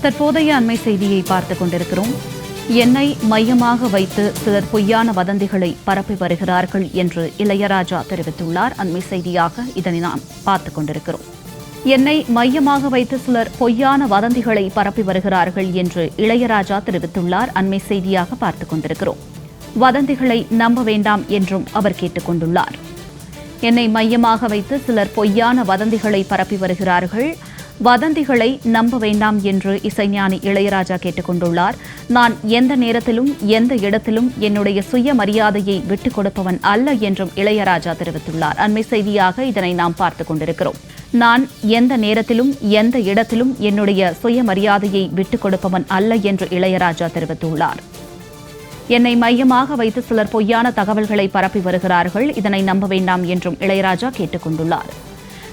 தற்போதைய அண்மை செய்தியை பார்த்துக் கொண்டிருக்கிறோம். என்னை மையமாக வைத்து சிலர் பொய்யான வதந்திகளை பரப்பி வருகிறார்கள் என்று இளையராஜா தெரிவித்துள்ளார். அண்மை செய்தியாக இதனை நாம் பார்த்துக் கொண்டிருக்கிறோம். என்னை மையமாக வைத்து சிலர் பொய்யான வதந்திகளை பரப்பி வருகிறார்கள் என்று இளையராஜா தெரிவித்துள்ளார். அண்மை செய்தியாக பார்த்துக் கொண்டிருக்கிறோம். வதந்திகளை நம்ப வேண்டாம் என்றும் அவர் கேட்டுக் கொண்டுள்ளார். என்னை மையமாக வைத்து சிலர் பொய்யான வதந்திகளை பரப்பி வருகிறார்கள். வதந்திகளை நம்ப வேண்டாம் என்று இசைஞானி இளையராஜா கேட்டுக்கொண்டுள்ளார். நான் எந்த நேரத்திலும் எந்த இடத்திலும் என்னுடைய சுயமரியாதையை விட்டுக் கொடுப்பவன் அல்ல என்றும் இளையராஜா தெரிவித்துள்ளார். அண்மை செய்தியாக இதனை நாம் பார்த்துக் கொண்டிருக்கிறோம். நான் எந்த நேரத்திலும் எந்த இடத்திலும் என்னுடைய சுயமரியாதையை விட்டுக் கொடுப்பவன் அல்ல என்று இளையராஜா தெரிவித்துள்ளார். என்னை மையமாக வைத்து சிலர் பொய்யான தகவல்களை பரப்பி வருகிறார்கள். இதனை நம்ப வேண்டாம் என்றும் இளையராஜா கேட்டுக்கொண்டுள்ளார்.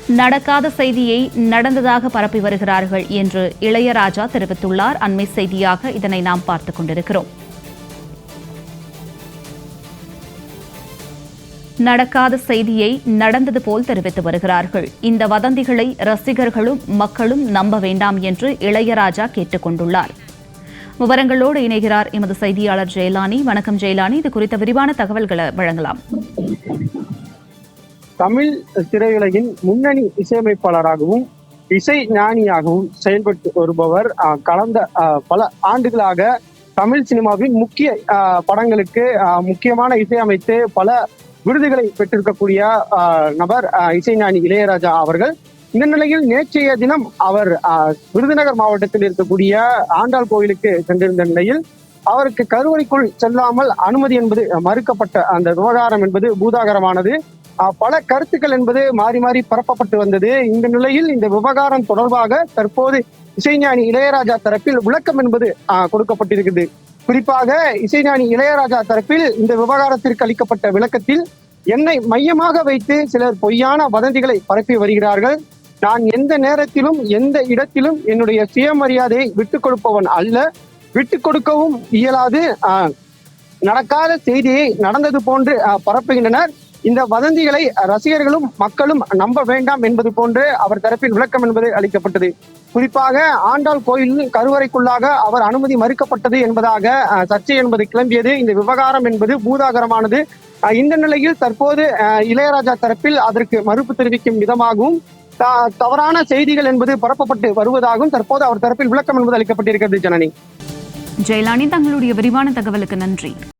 நடக்காத செய்தியை நடந்ததாக பரப்பி வருகிறார்கள் என்று இளையராஜா தெரிவித்துள்ளார். அண்மை செய்தியாக இதனை நாம் பார்த்துக் கொண்டிருக்கிறோம். நடக்காத செய்தியை நடந்தது போல் தெரிவித்து வருகிறார்கள். இந்த வதந்திகளை ரசிகர்களும் மக்களும் நம்ப வேண்டாம் என்று இளையராஜா கேட்டுக் கொண்டுள்ளார். விவரங்களோடு இணைகிறார் எமது செய்தியாளர் ஜெயலானி. வணக்கம் ஜெயலானி. இது குறித்த விரிவான தகவல்களை வழங்கலாம். தமிழ் திரையுலகின் முன்னணி இசையமைப்பாளராகவும் இசை ஞானியாகவும் செயல்பட்டு வருபவர். கலந்த பல ஆண்டுகளாக தமிழ் சினிமாவின் முக்கிய படங்களுக்கு முக்கியமான இசையமைத்து பல விருதுகளை பெற்றிருக்கக்கூடிய நபர் அஹ், இசைஞானி இளையராஜா அவர்கள். இந்த நிலையில் நேற்றைய தினம் அவர் அஹ், விருதுநகர் மாவட்டத்தில் இருக்கக்கூடிய ஆண்டாள் கோயிலுக்கு சென்றிருந்த நிலையில் அவருக்கு கருவறைக்குள் செல்லாமல் அனுமதி என்பது மறுக்கப்பட்ட அந்த விவகாரம் என்பது பூதாகரமானது. பல கருத்துக்கள் என்பது மாறி மாறி பரப்பப்பட்டு வந்தது. இந்த நிலையில் இந்த விவகாரம் தொடர்பாக தற்போது இசைஞானி இளையராஜா தரப்பில் விளக்கம் என்பது அஹ், கொடுக்கப்பட்டிருக்குது. குறிப்பாக இசைஞானி இளையராஜா தரப்பில் இந்த விவகாரத்திற்கு அளிக்கப்பட்ட விளக்கத்தில் என்னை மையமாக வைத்து சிலர் பொய்யான வதந்திகளை பரப்பி வருகிறார்கள். நான் எந்த நேரத்திலும் எந்த இடத்திலும் என்னுடைய சுயமரியாதையை விட்டுக் கொடுப்பவன் அல்ல. விட்டு கொடுக்கவும் இயலாது. ஆஹ், நடக்காத செய்தியை நடந்தது போன்று ஆஹ், பரப்புகின்றனர். இந்த வதந்திகளை ரசிகர்களும் மக்களும் நம்ப வேண்டாம் என்பது போன்று அவர் தரப்பில் விளக்கம் என்பது அளிக்கப்பட்டது. குறிப்பாக ஆண்டாள் கோயிலின் கருவறைக்குள்ளாக அவர் அனுமதி மறுக்கப்பட்டது என்பதாக சர்ச்சை என்பது கிளம்பியது. இந்த விவகாரம் என்பது பூதாகரமானது. இந்த நிலையில் தற்போது இளையராஜா தரப்பில் அதற்கு மறுப்பு தெரிவிக்கும் விதமாகவும் த- தவறான செய்திகள் என்பது பரப்பப்பட்டு வருவதாகவும் தற்போது அவர் தரப்பில் விளக்கம் என்பது அளிக்கப்பட்டிருக்கிறது ஜனனி. ஜெயலானி தங்களுடைய விரிவான தகவலுக்கு நன்றி.